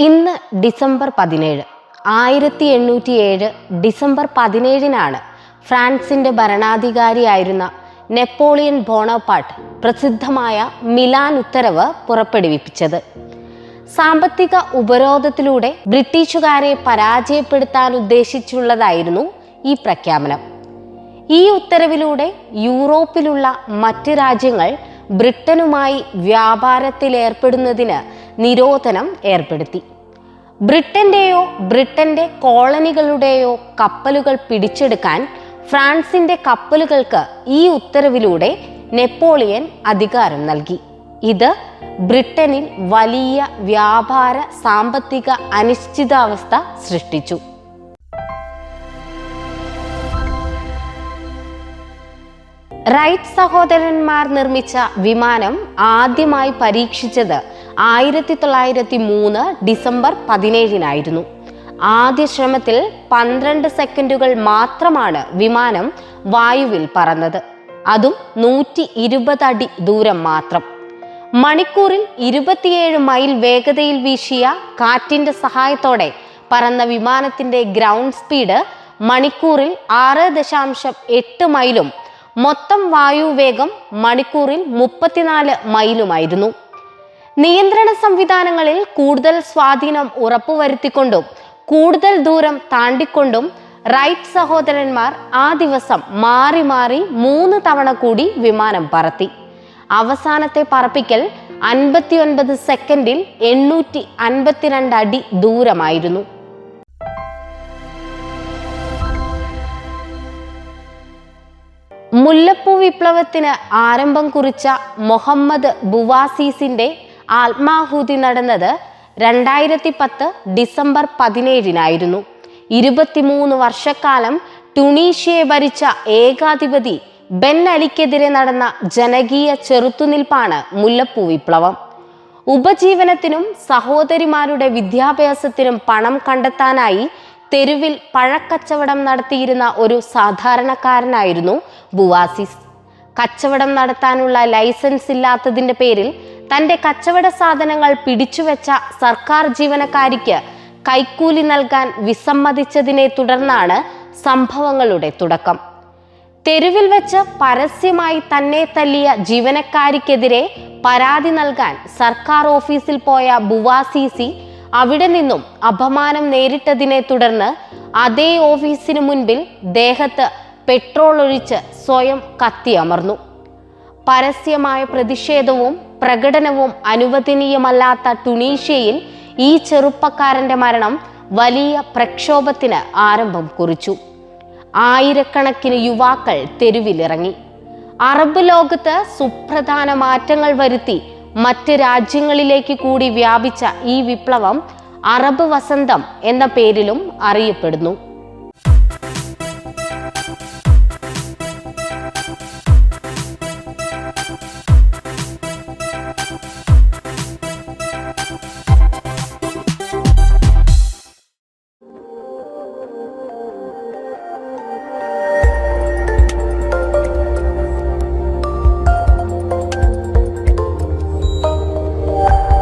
ഇന്ന് ഡിസംബർ പതിനേഴ്. ആയിരത്തി എണ്ണൂറ്റി ഏഴ് ഡിസംബർ പതിനേഴിനാണ് ഫ്രാൻസിന്റെ ഭരണാധികാരിയായിരുന്ന നെപ്പോളിയൻ ബോണോപാട്ട് പ്രസിദ്ധമായ മിലാൻ ഉത്തരവ് പുറപ്പെടുവിപ്പിച്ചത്. സാമ്പത്തിക ഉപരോധത്തിലൂടെ ബ്രിട്ടീഷുകാരെ പരാജയപ്പെടുത്താൻ ഉദ്ദേശിച്ചുള്ളതായിരുന്നു ഈ പ്രഖ്യാപനം. ഈ ഉത്തരവിലൂടെ യൂറോപ്പിലുള്ള മറ്റ് രാജ്യങ്ങൾ ബ്രിട്ടനുമായി വ്യാപാരത്തിലേർപ്പെടുന്നതിന് നിരോധനം ഏർപ്പെടുത്തി. ബ്രിട്ടന്റെയോ ബ്രിട്ടന്റെ കോളനികളുടെയോ കപ്പലുകൾ പിടിച്ചെടുക്കാൻ ഫ്രാൻസിന്റെ കപ്പലുകൾക്ക് ഈ ഉത്തരവിലൂടെ നെപ്പോളിയൻ അധികാരം നൽകി. ഇത് ബ്രിട്ടനിൽ വലിയ വ്യാപാര സാമ്പത്തിക അനിശ്ചിതാവസ്ഥ സൃഷ്ടിച്ചു. റൈറ്റ് സഹോദരന്മാർ നിർമ്മിച്ച വിമാനം ആദ്യമായി പരീക്ഷിച്ചത് ആയിരത്തി തൊള്ളായിരത്തി മൂന്ന് ഡിസംബർ പതിനേഴിനായിരുന്നു. ആദ്യ ശ്രമത്തിൽ പന്ത്രണ്ട് സെക്കൻഡുകൾ മാത്രമാണ് വിമാനം വായുവിൽ പറന്നത്. അതും നൂറ്റി ഇരുപത് അടി ദൂരം മാത്രം. മണിക്കൂറിൽ ഇരുപത്തിയേഴ് മൈൽ വേഗതയിൽ വീശിയ കാറ്റിന്റെ സഹായത്തോടെ പറന്ന വിമാനത്തിന്റെ ഗ്രൗണ്ട് സ്പീഡ് മണിക്കൂറിൽ ആറ് ദശാംശം എട്ട് മൈലും മൊത്തം വായുവേഗം മണിക്കൂറിൽ മുപ്പത്തിനാല് മൈലുമായിരുന്നു. നിയന്ത്രണ സംവിധാനങ്ങളിൽ കൂടുതൽ സ്വാധീനം ഉറപ്പുവരുത്തിക്കൊണ്ടും കൂടുതൽ ദൂരം താണ്ടിക്കൊണ്ടും റൈറ്റ് സഹോദരന്മാർ ആ ദിവസം മാറി മാറി മൂന്ന് തവണ കൂടി വിമാനം പറത്തി. അവസാനത്തെ പറപ്പിക്കൽ അൻപത്തിയൊൻപത് സെക്കൻഡിൽ എണ്ണൂറ്റി അൻപത്തിരണ്ട് അടി ദൂരമായിരുന്നു. മുല്ലപ്പൂ വിപ്ലവത്തിന് ആരംഭം കുറിച്ച മുഹമ്മദ് ബുവാസീസിന്റെ ആത്മാഹൂതി നടന്നത് രണ്ടായിരത്തി പത്ത് ഡിസംബർ പതിനേഴിനായിരുന്നു. ഇരുപത്തിമൂന്ന് വർഷക്കാലം ടുണീഷ്യയെ ഭരിച്ച ഏകാധിപതി ബെൻ അലിക്കെതിരെ നടന്ന ജനകീയ ചെറുത്തുനിൽപ്പാണ് മുല്ലപ്പൂ വിപ്ലവം. ഉപജീവനത്തിനും സഹോദരിമാരുടെ വിദ്യാഭ്യാസത്തിനും പണം കണ്ടെത്താനായി തെരുവിൽ പഴക്കച്ചവടം നടത്തിയിരുന്ന ഒരു സാധാരണക്കാരനായിരുന്നു ബുവാസിസ്. കച്ചവടം നടത്താനുള്ള ലൈസൻസ് ഇല്ലാത്തതിന്റെ പേരിൽ തന്റെ കച്ചവട സാധനങ്ങൾ പിടിച്ചുവെച്ച സർക്കാർ ജീവനക്കാരിക്ക് കൈക്കൂലി നൽകാൻ വിസമ്മതിച്ചതിനെ തുടർന്നാണ് സംഭവങ്ങളുടെ തുടക്കം. തെരുവിൽ വെച്ച് പരസ്യമായി തന്നെ തല്ലിയ ജീവനക്കാരിക്കെതിരെ പരാതി നൽകാൻ സർക്കാർ ഓഫീസിൽ പോയ ബുവാസിസി അവിടെ നിന്നും അപമാനം നേരിട്ടതിനെ തുടർന്ന് അതേ ഓഫീസിന് മുൻപിൽ ദേഹത്ത് പെട്രോൾ ഒഴിച്ച് സ്വയം കത്തിയമർന്നു പരസ്യമായ പ്രതിഷേധവും പ്രകടനവും അനുവദനീയമല്ലാത്ത ടുണീഷ്യയിൽ ഈ ചെറുപ്പക്കാരന്റെ മരണം വലിയ പ്രക്ഷോഭത്തിന് ആരംഭം കുറിച്ചു. ആയിരക്കണക്കിന് യുവാക്കൾ തെരുവിലിറങ്ങി. അറബ് ലോകത്ത് സുപ്രധാന മാറ്റങ്ങൾ വരുത്തി മറ്റ് രാജ്യങ്ങളിലേക്ക് കൂടി വ്യാപിച്ച ഈ വിപ്ലവം അറബ് വസന്തം എന്ന പേരിലും അറിയപ്പെടുന്നു.